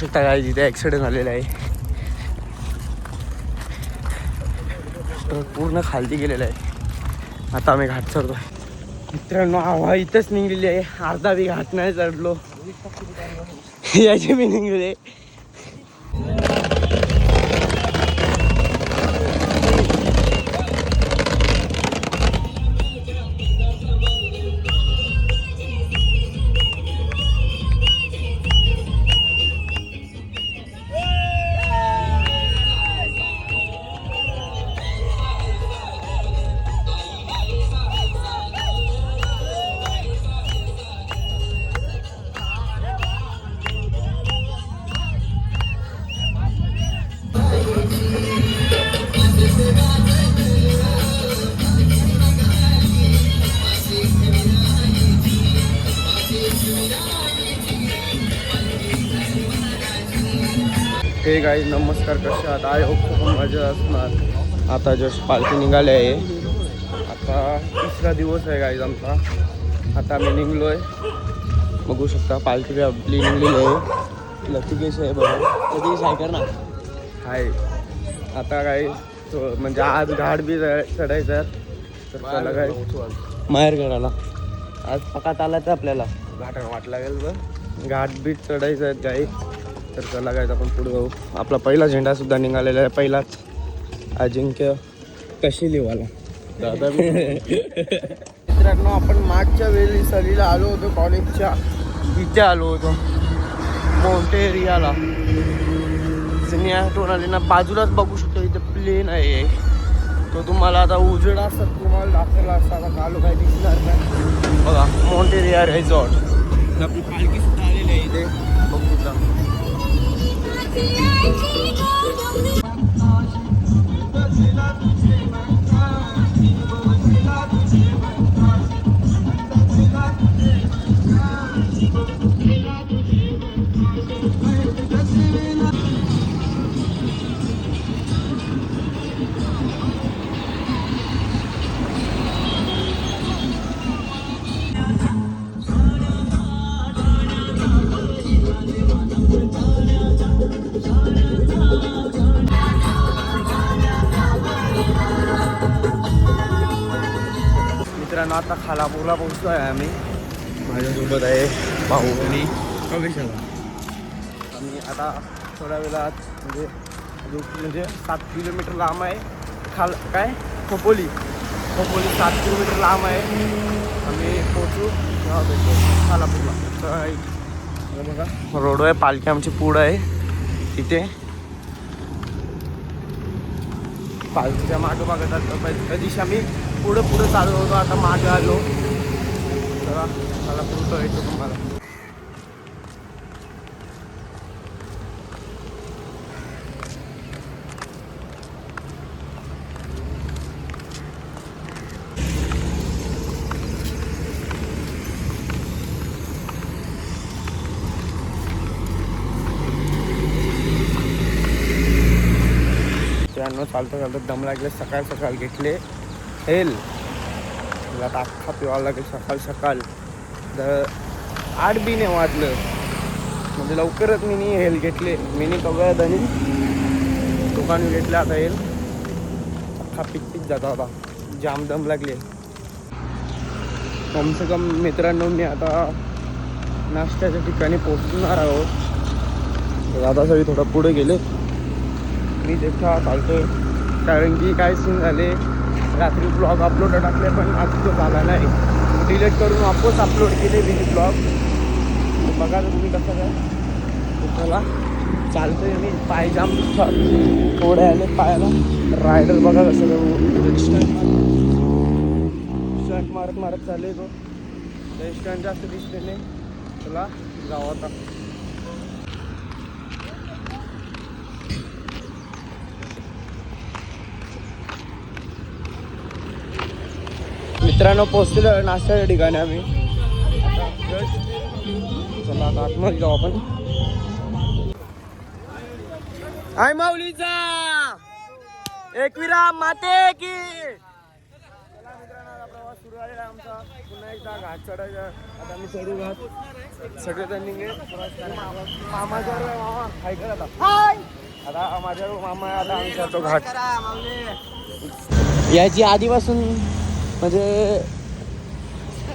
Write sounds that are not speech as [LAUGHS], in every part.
शकता काय तिथे ॲक्सिडेंट झालेला आहे. ट्रक पूर्ण खालती गेलेला आहे. आता आम्ही घाट चढतो मित्रांनो हवा इथंच निघलेली आहे. अर्धा बी घाट नाही चढलो. याची मी निघले हे गाई नमस्कार कसे आहात? आय होप खूप मजा असणार. आता जस्ट पालखी निघाली आहे. आता तिसरा दिवस आहे गाईज आमचा. आता आम्ही निघलो आहे बघू शकता पालखी बी आपली निघलेली आहे. लतीकेश आहे बघा. लतीकेश आहे कर ना आहे आता काय म्हणजे आज घाट बी चढ- चढायचं आहे. तर त्याला काय माहेर घराला. आज पकात आला तर आपल्याला. घाटाला वाट लागेल बघ घाट बीट चढायचं आहे काही तर चला काय आपण पुढे जाऊ. आपला पहिला झेंडा सुद्धा निघालेला आहे. पहिलाच. अजिंक्य कशिलीवाला दादा [LAUGHS] मित्रांनो आपण मागच्या वेळी सलीला आलो होतो कॉलेजच्या. इथे आलो होतो. मोठे एरियाला. सिनिया आठवण आली ना बाजूलाच बघू शकतो इथे प्लेन आहे. तो तुम्हाला आता उजेड असतात तुम्हाला दाखवला असता. आता आलो काय दिसणार नाही. बघा मोंटेरिया रिसॉर्ट आपली पालखी सुद्धा आलेली आहे इथे. बघू शकता मित्रांनो आता खालापूरला आहे आम्ही. माझ्यासोबत आहे भाऊ आणि कविशाला आम्ही आता थोड्या वेळात म्हणजे म्हणजे सात किलोमीटर लांब आहे. खाल काय? खोपोली. खोपोली सात किलोमीटर लांब आहे. आम्ही पोचू तेव्हा खालापूरला. तर बघा. रोड आहे. पालखी आमची पुढं आहे. तिथे पालखीच्या मागं बघत असतो. त्या दिवशी आम्ही पुढं पुढं चालू होतो आता मागं आलो. चला मला पुढं येतो तुम्हाला. चालतं चालतं दम लागले सकाळ सकाळ घेतले. हेल. मला आता अख्खा पिवावं लागेल सकाळ सकाळ. तर आठ बीने वाजलं. म्हणजे लवकरच मी नी हेल घेतले. मी नी कवळ्यात धनी दुकान घेतलं आता हेल. अख्खा पिक पिक जाता होता जाम दम लागले. कम से कम मित्रांनो मी आता नाश्त्याच्या ठिकाणी पोहोचणार आहोत. दादासाठी थोडं पुढे गेले. मी देखा चालतोय. कारण की काय सीन झाले रात्री ब्लॉग अपलोड टाकले पण आज तो झाला नाही. डिलीट करून वापस अपलोड केले मिनी ब्लॉग बघा तर तुम्ही कसं काय. तुम्हाला चालतोय मी. पाय जाम थोडे आले पायाला. रायडर बघा कसं स्टंट मारत मारत चालले तो. स्टंट जास्त दिसते नाही. चला जाऊ आता. मित्रांनो पोहोचलेलो नाश्त्याच्या ठिकाणी आम्ही. चला आता आतमध्ये जाऊ आपण. आय माऊलीचा! एकविरा माते की! चला मित्रांनो आता प्रवास सुरू झालेला आहे आमचा. पुन्हा पुन्हा एकदा घाट चढायचा. आता आम्ही चढू घाट. सगळे जण मामा जर मामा. हाय कर आता. आता माझ्या मामा आहे, आता आम्ही चढतो घाट. याची आधीपासून म्हणजे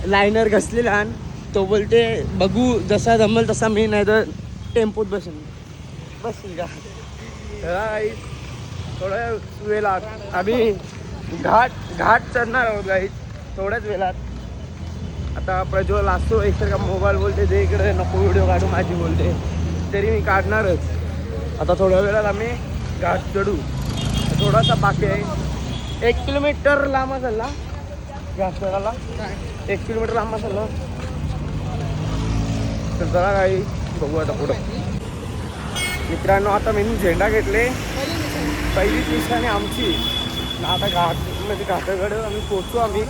लायनर घसलेला आणि तो बोलते बघू जसा जमल तसा मी नाही तर टेम्पोत बसेन. बसेल का? चला थोड्या वेळात आम्ही घाट घाट चढणार आहोत गाई थोड्याच वेळात. आता प्रज्वल असतो एकतर का मोबाईल बोलते ते इकडे नको व्हिडिओ काढू माझी बोलते. तरी मी काढणारच. आता थोड्या वेळात आम्ही घाट चढू. थोडासा बाकी आहे. एक किलोमीटर लांब असेल ना एक किलोमीटर लांब असेल ना. तर जरा काही बघू आता पुढं. मित्रांनो आता मी झेंडा घेतले. पहिलीच निशाणी आमची. आता घाट म्हणजे घाटाकडे आम्ही पोचू आम्ही.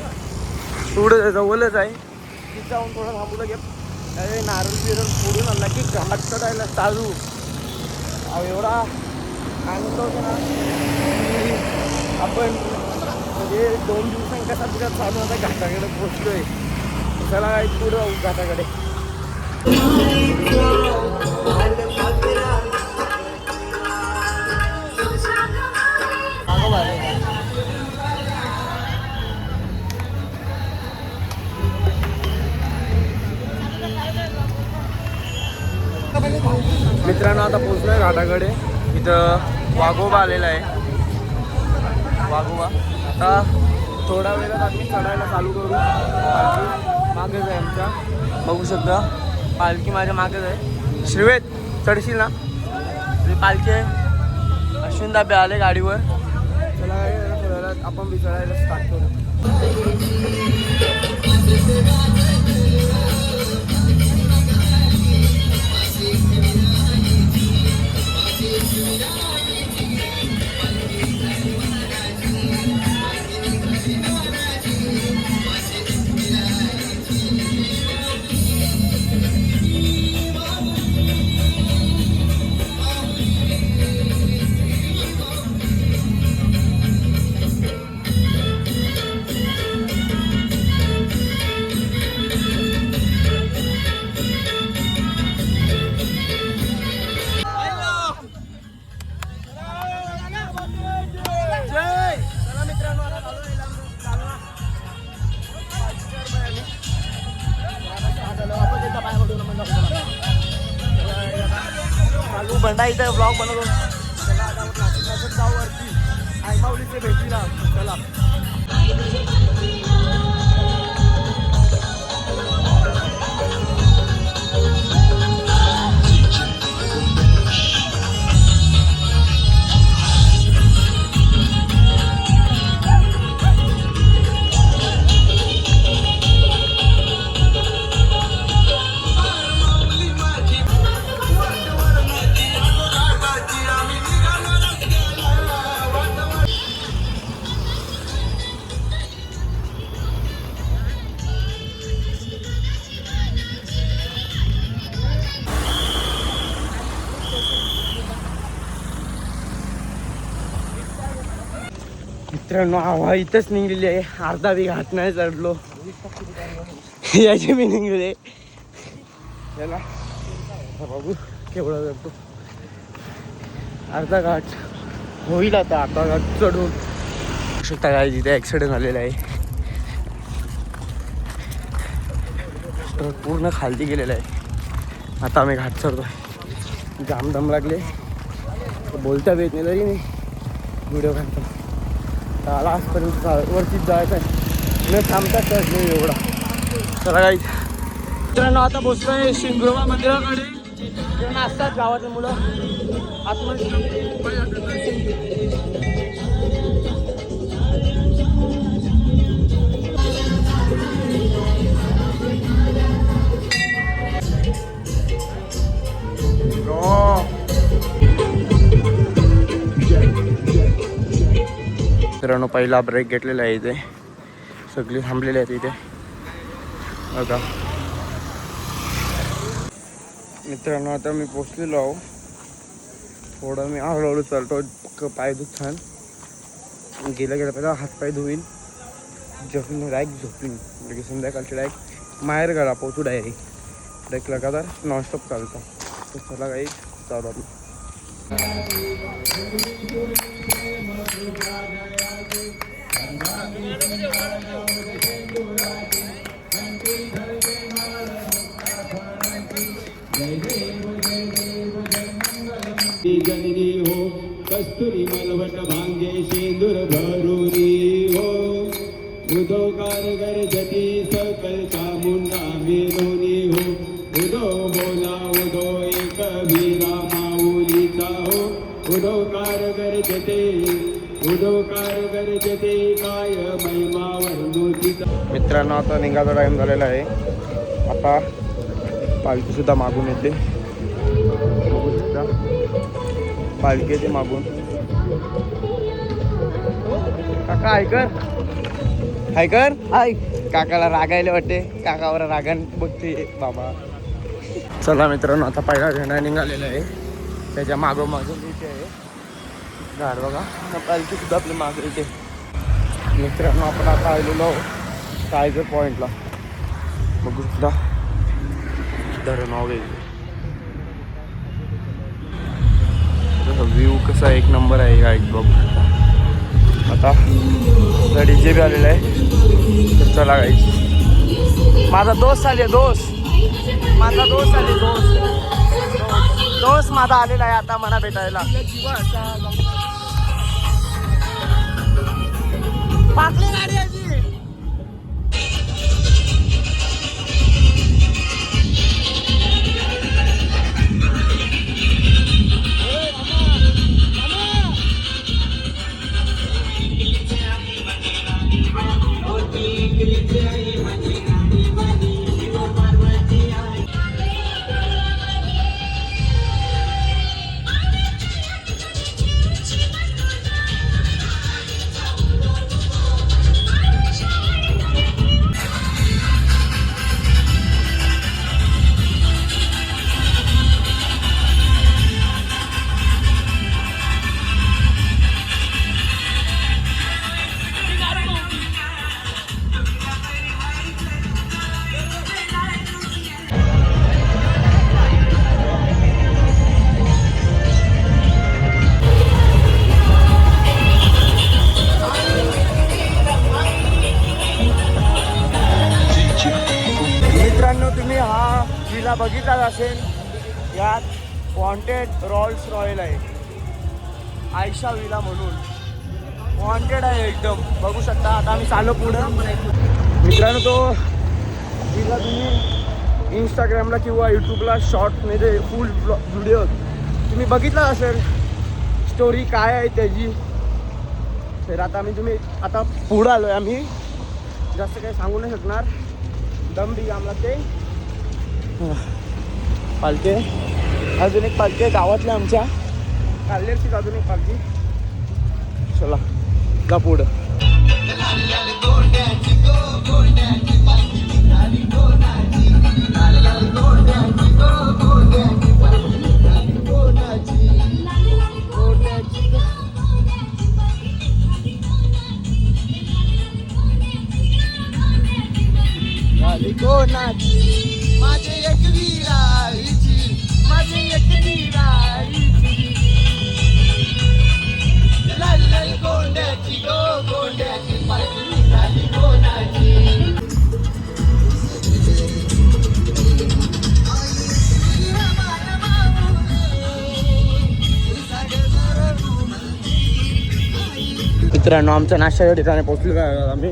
थोडं जवळच आहे. तिथं जाऊन थोडं थांबू लागेल अरे नारळ बिरळ फोडून आणला की घाट चढायला चालू. अहो, एवढा आनंद होतो ना. आपण म्हणजे दोन दिवस कसा तुझ्या चालू आता घाटाकडे पोचतोय चला पुढं घाटाकडे. मित्रांनो आता पोचलोय घाटाकडे. इथं वाघोबा आलेला आहे. वाघोबा. आता थोड्या वेळात आम्ही चढायला चालू करू. पालखी मागेच आहे आमच्या. बघू शकता पालखी माझ्या मागेच आहे. श्रीवेद चढशील ना? पालखी आहे. अश्विन दाबे आले गाडीवर. चला काय आपण बी चढायला स्टार्ट करू. आता बंडा इथं ब्लॉग बनवतो चला आता आपण नाशिक नाशिक जाऊ वरती आयमावलीचे भेटीला. चला. मित्रांनो आव्हा इथंच निघलेली आहे. अर्धा बी घाट नाही चढलो. याची मी निघले याला बघू केवढा जातो. अर्धा घाट. होईल आता अर्धा घाट चढून. शकता काय तिथे ॲक्सिडेंट झालेला आहे. ट्रक पूर्ण खालती गेलेला आहे. आता आम्ही घाट चढतोय. जाम दम लागले. बोलता येत नाही तरी मी. व्हिडिओ काढतो. लास्टपर्यंत आजपर्यंत जा- वरतीच जायचं आहे न थांबता टच नाही एवढा? चला काही मित्रांनो आता पोचतोय शिंगोबा मंदिराकडे. जेवण असतात गावातले मुलं. आतमध्ये मित्रांनो पहिला ब्रेक घेतलेला आहे इथे. सगळी थांबलेली आहेत इथे. बघा. मित्रांनो आता मी पोचलेलो आहो. थोडं मी हळूहळू चालतो. क- पाय दुखतान गेल्या गेल्या पहिला हातपाय धुईन. झोपून डायरेक्ट झोपीन. म्हणजे संध्याकाळची डायरेक्ट माहेर घरा पोचू डायरेक्ट डायरेक्ट लगातार नॉनस्टॉप चालतो. तर चला काही चालू आपण. जननी हो कस्तुरी मलवट भांगे शेंदूर भरुरी हो उदो कारगर जती सकल चामुंडा मेलोनी हो उदो बोला उदो उदो कारगर जते उदो कारगर जते काय महिमा वर्णोतीचा मित्रांनो आता निघायचा टाईम झालेला आहे. आता पालखीसुद्धा मागून येते. बघू शकता. पालखी येते मागून. काका ऐकर ऐकर ऐ काकाला रागायला वाटते. काकावर रागान बघते. बाबा चला मित्रांनो आता पहिला झेंडा निघालेला आहे. त्याच्या मागोमागून इथे आहे. झाड बघा. पालखी सुद्धा आपली मागे इथे. मित्रांनो आपण आता आलेलो आहोत टायगर पॉईंटला बघू सुद्धा. धरण वगैरे. व्ह्यू कसा एक नंबर आहे गाईड बघू आता आता डीजे बी आलेला आहे तर चला गाईज माझा दोस्त आले दोस्त. माझा दोस्त आले दोस्त. दोस्त माझा आलेला आहे आता मला भेटायला. पाकली गाडी आलो पुढं. मित्रांनो तो तिला तुम्ही इंस्टाग्रामला किंवा यूट्यूबला शॉर्टमध्ये फुल व्हिडिओ तुम्ही बघितला असेल स्टोरी काय आहे त्याची. तर आता आम्ही तुम्ही आता पुढं आलो आहे आम्ही. जास्त काही सांगू नाही शकणार. दम बी आम्हाला ते. पालखे अजून एक पालखी आहे गावातल्या आमच्या. काल्लेरचीच अजून एक पालखी? चला जा पुढं. कोणाची माझे एक विराईची माझे एक विराईची लाल गोंड्याची गो गोंड्याची पालखी मित्रांनो आमच्या नाश्त्याच्या ठिकाणी पोचलेलो आहे आम्ही?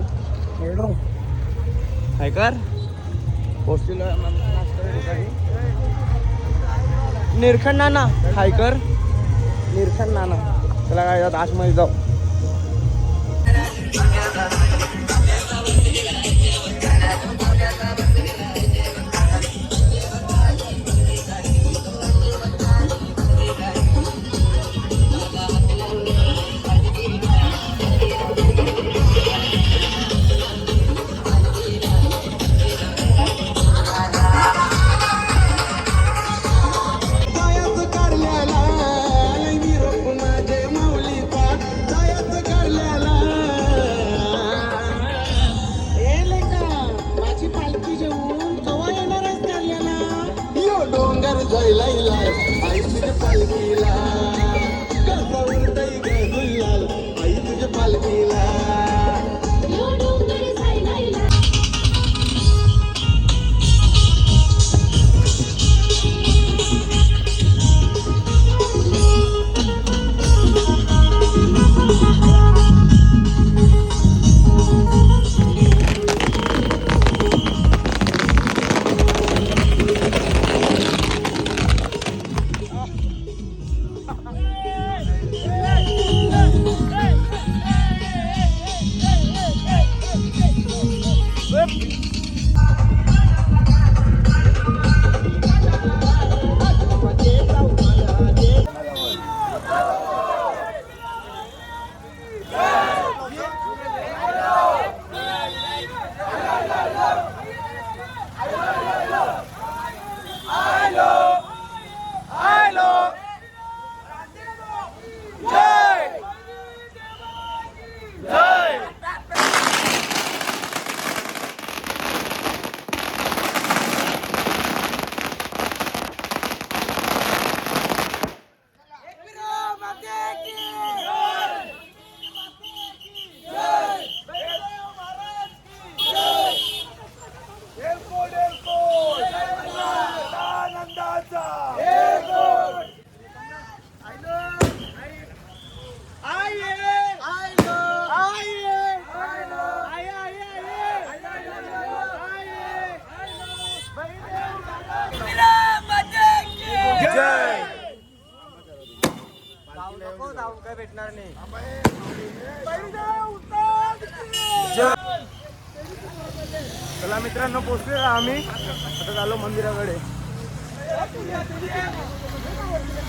काय कर. पोचलेलो निरखंड नाना हायकर निरखंड नाना. त्याला काय जात आतमध्ये जाऊ.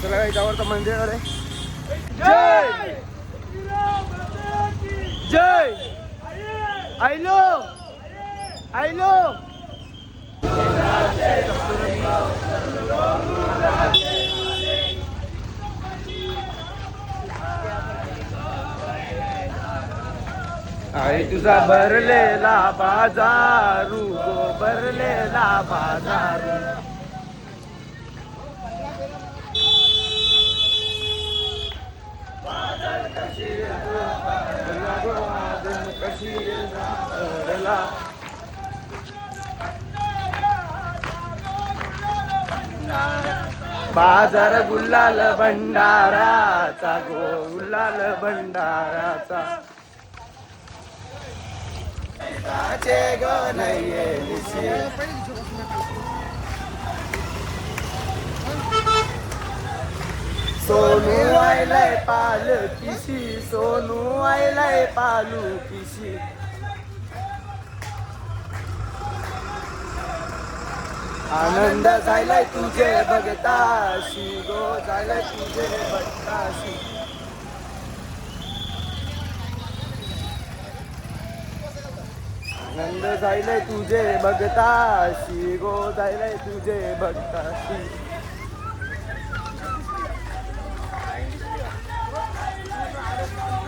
चला काही जावर मंदिर आहे. जय! जय! आयलो! आयलो! आई तुझा भरलेला बाजारू गो भरलेला बाजारू कशी भरला. बाजार गुल्लाल भंडाराचा गो गुल्लाल भंडाराचा. सोनू आयलाय पाल किशी सोनू आयलाय पालू किशी आनंद झालाय तुझे बघताशी गो झालाय तुझे बघताशी. आनंद जायलाय तुझे बघताशी गो जायलाय तुझे बघताशी.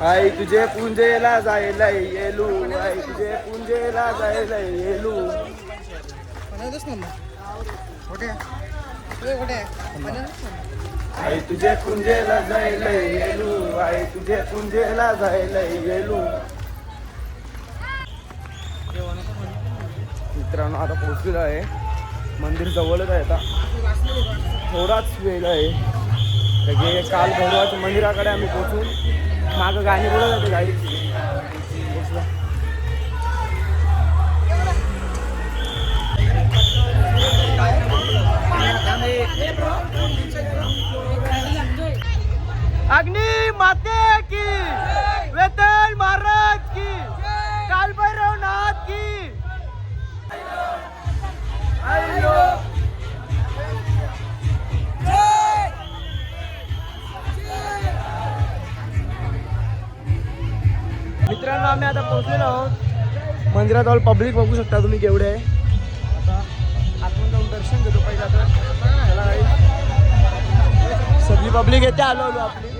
आई तुझे पुंजेला जायला येलू आई तुझे पुंजेला जायला येलू. आई तुझ्या कुंजेला जायला येलू. आई तुझे कुंजेला जायला येलू. मित्रांनो आता पोहोचलेलो आहे. मंदिर जवळच आहे आता. थोडाच वेळ आहे. म्हणजे काल भैरवाच्या मंदिराकडे आम्ही पोहोचून मागं गाणी बोलत होते गाडी अग्नि माते की वेतन महाराज की काल भैरवनाथ की। मित्रांनो आम्ही आता पोहोचलेलो आहोत. मंदिराजवळ पब्लिक बघू शकता तुम्ही केवढे आहे. आता आतून जाऊन दर्शन घेतो चला guys. सगळी पब्लिक येते आलो आलो आपली.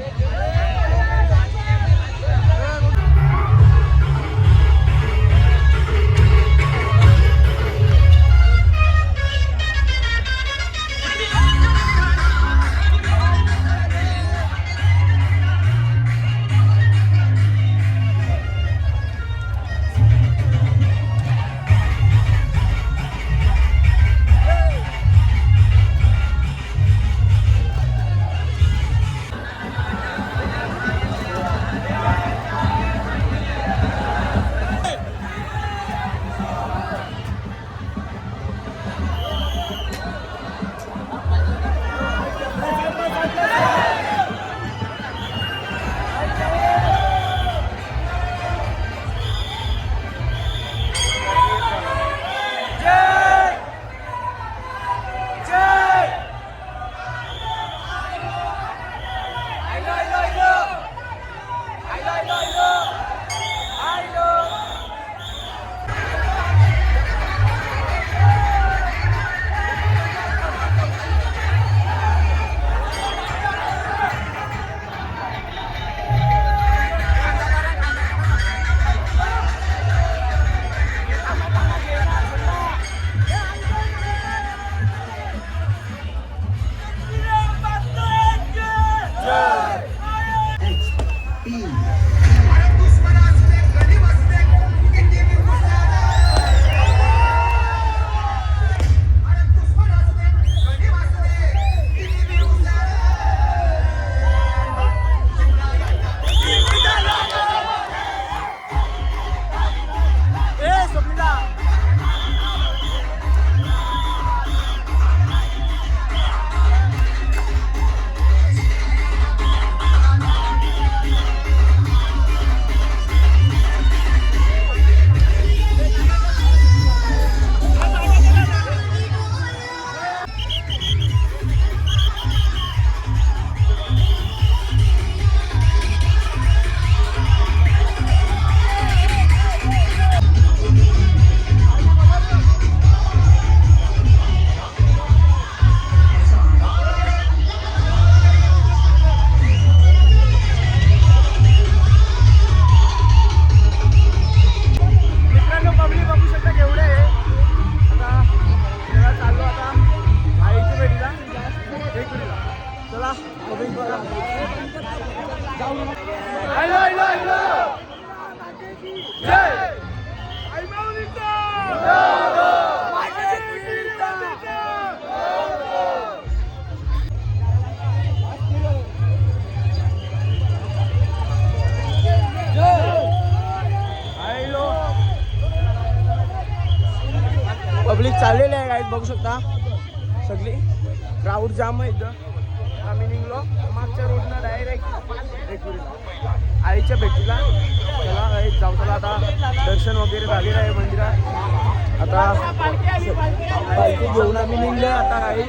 आता पालखी घेऊन आम्ही निघलो आता काही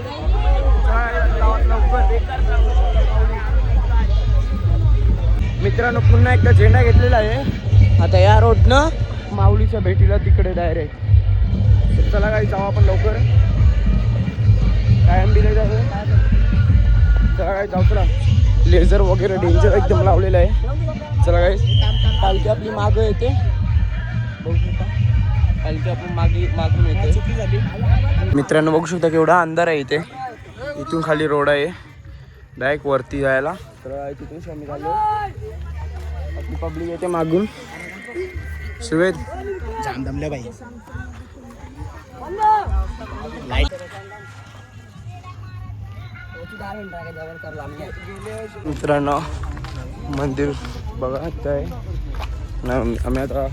मित्रांनो पुन्हा एकदा झेंडा घेतलेला आहे. आता या रोडनं माऊलीच्या भेटीला तिकडे डायरेक्ट चला काही जाऊ आपण लवकर. कायम दिले जाऊ. चला काही जाऊ चला. लेझर वगैरे डेंजर एकदम लावलेलं आहे. चला काही पालखी आपली मागं येते. पालखी आपण मागे मागून येते मित्रांनो बघू शकता केवढा अंधार आहे इथे. इथून खाली रोड आहे. डायरेक्ट वरती जायला. तर तिथून आम्ही झालो आपली पब्लिक येते मागून. सुवेद जाम दमले बाई. मित्रांनो मंदिर बघा ना आम्ही आता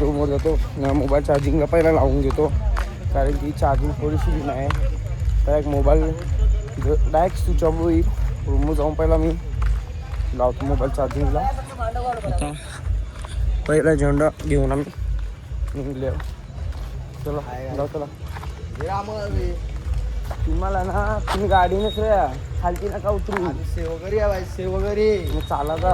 रूमवर जातो ना मोबाईल चार्जिंगला पहिला लावून घेतो. कारण की चार्जिंग थोडीशी नाही direct mobile direct switch off होईल. रूमवर जाऊन पहिला मी लावतो मोबाईल चार्जिंगला आता पहिला झेंडा घेऊन आम्ही निघले. चला जाऊ चला. तुम्हाला ना तुम्ही गाडीनेच रे. खालती नका उतरू. सेव वगैरे बाई सेव वगैरे मग चाला का